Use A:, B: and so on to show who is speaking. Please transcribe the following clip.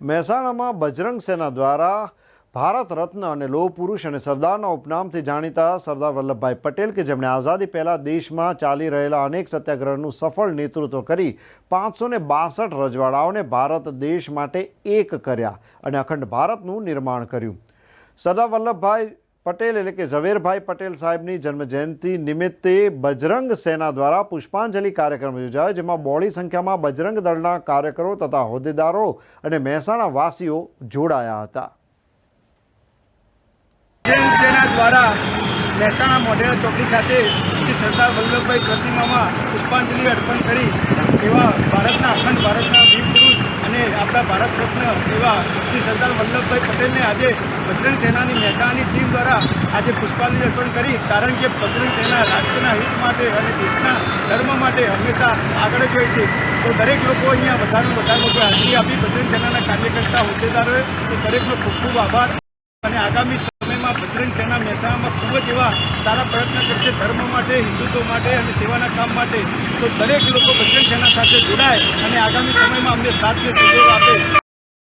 A: મહેસાણામાં બજરંગ સેના દ્વારા ભારત રત્ન અને લોહ પુરુષ અને સરદારના ઉપનામથી જાણીતા સરદાર વલ્લભભાઈ પટેલ કે જેમણે આઝાદી પહેલાં દેશમાં ચાલી રહેલા અનેક સત્યાગ્રહનું સફળ નેતૃત્વ કરી પાંચસો ને બાસઠ રજવાડાઓને ભારત દેશ માટે એક કર્યા અને અખંડ ભારતનું નિર્માણ કર્યું. સરદાર વલ્લભભાઈ પટેલ એટલે કે ઝવેરભાઈ પટેલ સાહેબની જન્મજયંતિ નિમિત્તે બજરંગ સેના દ્વારા પુષ્પાંજલિ કાર્યક્રમ યોજાયો, જેમાં બોળી સંખ્યામાં બજરંગ દળના કાર્યકરો તથા હોદ્દેદારો અને મહેસાણા વાસીઓ જોડાયા હતા.
B: દ્વારા મહેસાણા મોઢેરા ચોકડી ખાતે શ્રી સરદાર વલ્લભભાઈ પ્રતિમામાં પુષ્પાંજલિ અર્પણ કરી એવા ભારતના અખંડ ભારતના વીર અને આપણા ભારત રત્ન એવા શ્રી સરદાર વલ્લભભાઈ પટેલને આજે બજરંગ સેનાની મહેસાણાની દ્વારા આજે પુષ્પાંજલિ અર્પણ કરી, કારણ કે બજરંગ સેના રાષ્ટ્રના હિત માટે અને દેશના ધર્મ માટે હંમેશા આગળ જ હોય છે. તો દરેક લોકો અહીંયા વધારેમાં વધારે લોકો હાજરી આપી બજરંગ સેનાના કાર્યકર્તા, હોદ્દેદારોએ તો દરેકનો ખૂબ ખૂબ આભાર. અને આગામી સમયમાં બજરંગ સેના મહેસાણામાં ખૂબ જ એવા સારા પ્રયત્ન કરશે ધર્મ માટે, હિન્દુત્વ માટે અને સેવાના કામ માટે. તો દરેક લોકો બજરંગ સેના સાથે જોડાય અને આગામી સમયમાં અમને સાથ સહયોગ આપે.